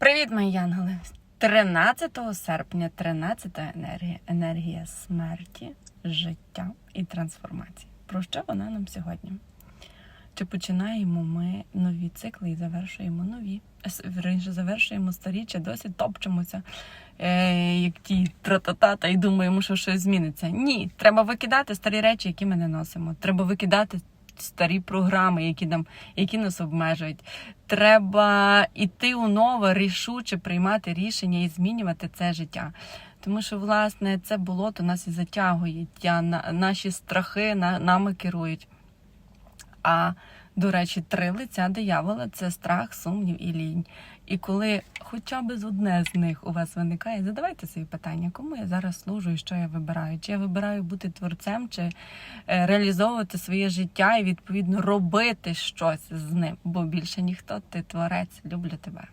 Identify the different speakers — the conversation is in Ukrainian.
Speaker 1: Привіт, мої янголи! 13 серпня, 13 енергія. Енергія смерті, життя і трансформації. Про що вона нам сьогодні? Чи починаємо ми нові цикли і завершуємо нові? С- завершуємо старі, чи досі топчемося, е, як ті трататата, і думаємо, що щось зміниться. Ні, треба викидати старі речі, які ми не носимо. Треба викидати старі програми, які нам які нас обмежують. Треба йти у нове, рішуче приймати рішення і змінювати це життя. Тому що, власне, це болото нас і затягує. Наші страхи нами керують. А до речі, три лиця диявола це страх, сумнів і лінь. І коли хоча б з одне з них у вас виникає, задавайте собі питання, кому я зараз служу і що я вибираю? Чи я вибираю бути творцем, чи е, реалізовувати своє життя і відповідно робити щось з ним? Бо більше ніхто, ти творець, люблю тебе.